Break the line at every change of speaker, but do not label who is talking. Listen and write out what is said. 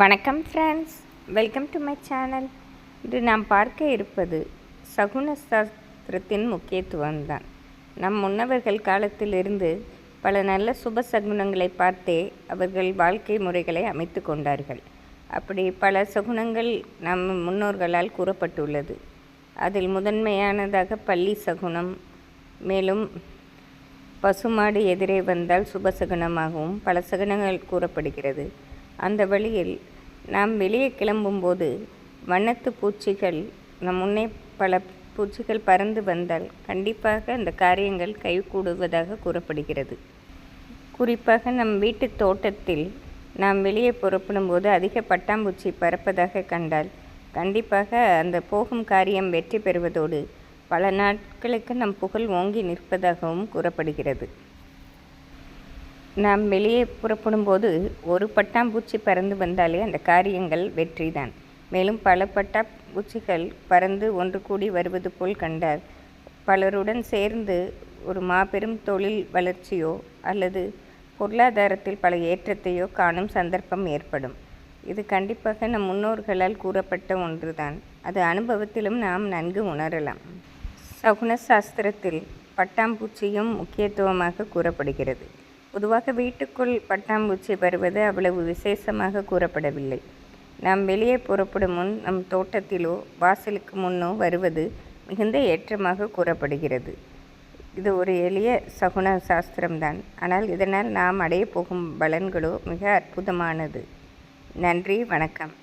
வணக்கம் friends welcome to my channel இன்று நாம் பார்க்க இருப்பது சகுன சாஸ்திரத்தின் முக்கியத்துவம்தான் நம் முன்னவர்கள் காலத்திலிருந்து பல நல்ல சுப சகுனங்களை பார்த்தே அவர்கள் வாழ்க்கை முறைகளை அமைத்து கொண்டார்கள். அப்படி பல சகுனங்கள் நம் முன்னோர்களால் கூறப்பட்டுள்ளது. அதில் முதன்மையானதாக பள்ளி சகுனம் மேலும் பசுமாடு எதிரே வந்தால் சுபசகுனமாகவும் பல சகுனங்கள் கூறப்படுகிறது. அந்த வழியில் நாம் வெளியே கிளம்பும்போது வண்ணத்து பூச்சிகள் நம் முன்னே பல பூச்சிகள் பறந்து வந்தால் கண்டிப்பாக அந்த காரியங்கள் கைகூடுவதாக கூறப்படுகிறது. குறிப்பாக நம் வீட்டு தோட்டத்தில் நாம் வெளியே புறப்படும் போது அதிக பட்டாம்பூச்சி பறப்பதாக கண்டால் கண்டிப்பாக அந்த போகும் காரியம் வெற்றி பெறுவதோடு பல நாட்களுக்கு நம் புகழ் ஓங்கி நிற்பதாகவும் கூறப்படுகிறது. நாம் வெளியே புறப்படும் போது ஒரு பட்டாம்பூச்சி பறந்து வந்தாலே அந்த காரியங்கள் வெற்றிதான். மேலும் பல பட்டாம்பூச்சிகள் பறந்து ஒன்று கூடி வருவது போல் கண்டார். பலருடன் சேர்ந்து ஒரு மாபெரும் தொழில் வளர்ச்சியோ அல்லது பொருளாதாரத்தில் பல ஏற்றத்தையோ காணும் சந்தர்ப்பம் ஏற்படும். இது கண்டிப்பாக நம் முன்னோர்களால் கூறப்பட்ட ஒன்றுதான். அது அனுபவத்திலும் நாம் நன்கு உணரலாம். சகுன சாஸ்திரத்தில் பட்டாம்பூச்சியும் முக்கியத்துவமாக கூறப்படுகிறது. பொதுவாக வீட்டுக்குள் பட்டாம்பூச்சி வருவது அவ்வளவு விசேஷமாக கூறப்படவில்லை. நாம் வெளியே புறப்படும் முன் நம் தோட்டத்திலோ வாசலுக்கு முன்னோ வருவது மிகுந்த ஏற்றமாக கூறப்படுகிறது. இது ஒரு எளிய சகுன சாஸ்திரம்தான். ஆனால் இதனால் நாம் அடைய போகும் பலன்களோ மிக அற்புதமானது. நன்றி வணக்கம்.